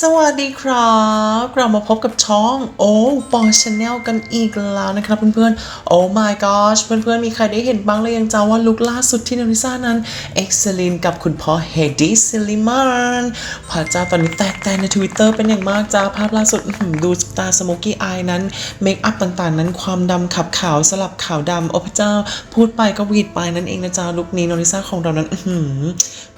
สวัสดีครับกลับมาพบกับช่องโอ้ปอชาแนลกันอีกแล้วนะครับเพื่อนๆ โอ้ my gosh เพื่อนๆ มีใครได้เห็นบ้างเลยยังจ้าว่าลุคล่าสุดที่นริซ่านั้น เอ็กซ์ลินกับคุณพ่อเฮดี้ซิลิมานพระเจ้าตอนนี้แตกแตนในทวิตเตอร์เป็นอย่างมากจ้าภาพล่าสุดดูตาสโมกี้อายนั้น เมคอัพต่างๆ นั้นความดำขับขาวสลับขาวดำโอ้พระเจ้าพูดไปก็วีดไปนั่นเองนะจ๊ะลุคนี้นริซ่าของเรานั้น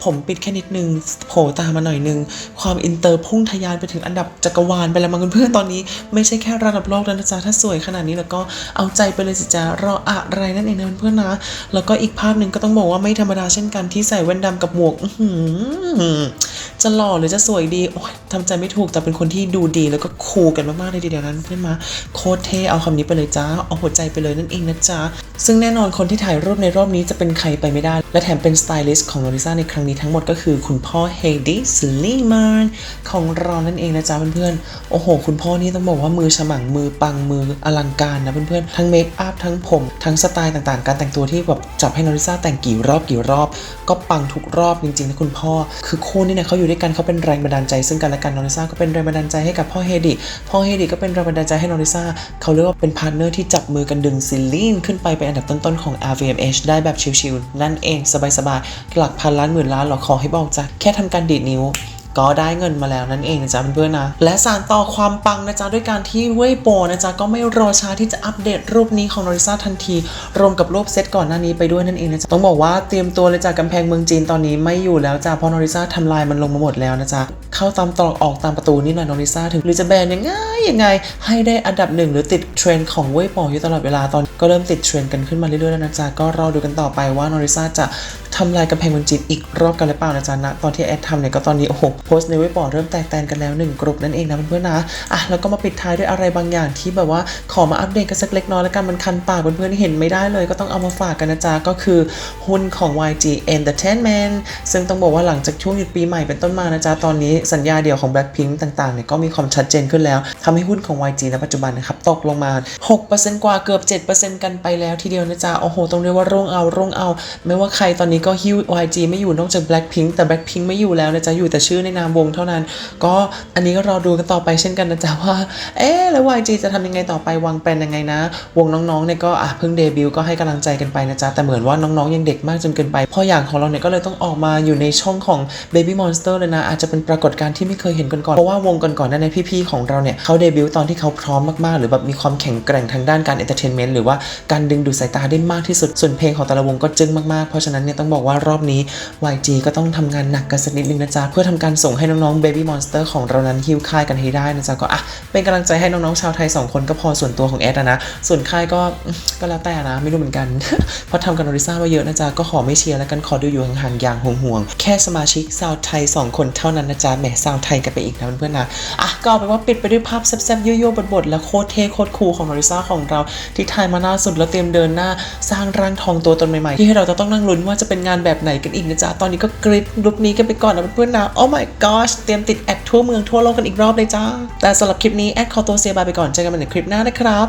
ผมปิดแค่นิดนึงโผล่ตามาหน่อยนึงความอินเตอร์พุ่่งทะยานไปถึงอันดับจักรวาลไปแล้วมั้งเพื่อนตอนนี้ไม่ใช่แค่ระดับโลกแล้วนะจ๊ะถ้าสวยขนาดนี้แล้วก็เอาใจไปเลยสิจ๊ะรออะไรนั่นเองนะเพื่อนนะแล้วก็อีกภาพหนึ่งก็ต้องบอกว่าไม่ธรรมดาเช่นกันที่ใส่แว่นดำกับหมวกอื จะหล่อหรือจะสวยดี โอ้ยทำใจไม่ถูกแต่เป็นคนที่ดูดีแล้วก็คูลกันมากๆเลยทีเดียวนั้นเพื่อนมาโคตรเท่เอาคำนี้ไปเลยจ้า เอาหัวใจไปเลยนั่นเองนะจ๊ะซึ่งแน่นอนคนที่ถ่ายรูปในรอบนี้จะเป็นใครไปไม่ได้ และแถมเป็นสไตลิสต์ของโนริซ่าในครั้งนี้ทั้งหมดก็คือคุณพ่อเฮดี้สลีมานของเรานั่นเองนะจ๊ะเพื่อนๆ โอ้โห คุณพ่อนี่ต้องบอกว่ามือฉมังมือปังมืออลังการนะเพื่อนๆ ทั้งเมคอัพทั้งผม ทั้งสไตล์ต่างๆ การแต่งตัวที่แบบจับให้โนริซ่าแต่งกี่รอบกี่รอบ ก็ปังทุกรอบจริงๆนะคุณพ่อ คือคู่นี่เนี่ยเขาอยู่ด้วยกันเขาเป็นแรงบันดาลใจ ซึ่งกันและกันนอริซ่าก็เป็นแรงบันดาลใจให้กับพ่อเฮดิพ่อเฮดิก็เป็นแรงบันดาลใจให้นอริซ่าเขาเรียกว่าเป็นพาร์ทเนอร์ที่จับมือกันดึงซิลลีนขึ้นไปเป็นอันดับต้นๆของ RVMH ได้แบบชิลๆนั่นเองสบายๆหลักพันล้านหมื่นล้านหรอขอให้บอกจ้ะแค่ทำการดีดนิ้ว ก็ได้เงินมาแล้วนั่นเองนะจ๊ะเพื่อนๆนะ และสารต่อความปังนะจ๊ะด้วยการที่เว่ยโปนะจ๊ะก็ไม่รอช้าที่จะอัปเดตรูปนี้ของนอริซาทันที รวมกับรูปเซตก่อนหน้านี้ไปด้วยนั่นเองนะจ๊ะต้องบอกว่าเตรียมตัวเลยจากกำแพงเมืองจีนตอนนี้ไม่อยู่แล้วจ้ะเพราะนอริซาทำลายมันลงมาหมดแล้วนะจ๊ะเข้าตามตรอกออกตามประตูนี่หน่อยนอริซาถึงหรือจะแบนยังไงยังไง ให้ได้อันดับหนึ่งหรือติดเทรนด์ของเว่ยโปอยู่ตลอดเวลาตอนก็เริ่มติดเทรนด์กันขึ้นมาเรื่อยๆแล้วนะจ๊ะก็รอดูกันต่อไปว่านอริซาจะทำลายกำแพงเมืองจีนอีกรอบกันหรือเปล่านะจ๊ะนะตอนที่แอดทำเนี่ยก็ตอนนี้โอ้โหโพสต์ในเว็บบอร์ดเริ่มแตกแตนกันแล้วหนึ่งกลุ่มนั่นเองนะเพื่อนๆนะอะแล้วก็มาปิดท้ายด้วยอะไรบางอย่างที่แบบว่าขอมาอัปเดตกันสักเล็กน้อยแล้วกันมันคันปากเพื่อนๆเห็นไม่ได้เลย ก็ต้องเอามาฝากกันนะจ๊ะก็คือหุ้นของ YG Entertainment ซึ่งต้องบอกว่าหลังจากช่วงหยุดปีใหม่เป็นต้นมานะจ๊ะตอนนี้สัญญาเดี่ยวของ Blackpink ต่างๆเนี่ยก็มีความชัดเจนขึ้นแล้วทำให้หุ้นของ YG ณปัจจุบันนะครับตกลงมา 6%กว่าเกือบ 7%กันไปแล้วทีเดียวนะจ๊ะโอ้โหต้องเรียกว่าร่วงเอาร่วงเอา ไม่ว่าใครตอนนี้ก็ฮิว YG ไม่อยู่นอกจาก Blackpink แต่ Blackpink ไม่อยู่แล้วนะจ๊ะอยู่แต่ชื่อในนามวงเท่านั้น ก็อันนี้ก็รอดูกันต่อไปเช่นกันนะจ๊ะว่า เอ๊แล้ว YG จะทำยังไงต่อไปวางแผนยังไงนะ วงน้องๆเนี่ยก็อะเพิ่งเดบิวต์ก็ให้กำลังใจกันไปนะจ๊ะแต่เหมือนว่าน้องๆยังเด็กมากจนเกินไปพราะอย่างของเราเนี่ยก็เลยต้องออกมาอยู่ในช่องของ Baby Monster เลยนะ อาจจะเป็นปรากฏการณ์ที่ไม่เคยเห็นกันก่อนเพราะว่าวงก่อนๆนั้นในพี่ๆของเราเนี่ยเขาเดบิวต์ตอนที่เขาพร้อมมากๆ หรือแบบมีความแข็งแกร่งทางด้านการเอนเตอร์เทนเมนต์หรือว่าการดึงดูดสายตาได้มากที่สุดส่วนเพลงของแต่ละวงก็จึ้งมากๆเพราะฉะนั้นเนี่ยต้องบอกว่ารอบนี้ YG ก็ต้องทำงานหนักกันสักนิดนึงนะจ๊ะเพื่อทำการส่งให้น้องๆ Baby Monster ของเรานั้นฮิวค่ายกันให้ได้นะจ๊ะก็อะเป็นกำลังใจให้น้องๆชาวไทย 2 คนก็พอส่วนตัวของแอดอะนะ ส่วนค่ายก็ก็แล้วแต่นะ ไม่รู้เหมือนกัน เพราะทำกันโนริซ่ามาเยอะนะจ๊ะก็ขอไม่เชียร์แล้วกันขอดูอยู่ห่างๆอย่างห่วงๆแค่สมาชิกชาวไทย 2 คนเท่านั้นนะจ๊ะแหมชาวไทยกันไปอีกนะเพื่อนๆนะอะก็เอาเป็นว่าปิดไปด้วยภาพแซ่บๆยั่วๆบดๆและโคตรเท่โคตรคูลของโนริซ่าของเราที่ถ่ายมาล่าสุดแล้วเตรียมเดินหน้า สร้างร่างทองตัวตนใหม่ๆ ที่ให้เราจะต้องนั่งลุ้นว่าจะเป็นงานแบบไหนกันอีกนะจ๊ะตอนนี้ก็กริดลุคนี้กันไปก่อนนะเพื่อนๆนะโอ้ my gosh เตรียมติดแอดทั่วเมืองทั่วโลกกันอีกรอบเลยจ้า แต่สำหรับคลิปนี้แอดขอตัวเซบายไปก่อน เจอกันใหม่ในคลิปหน้านะครับ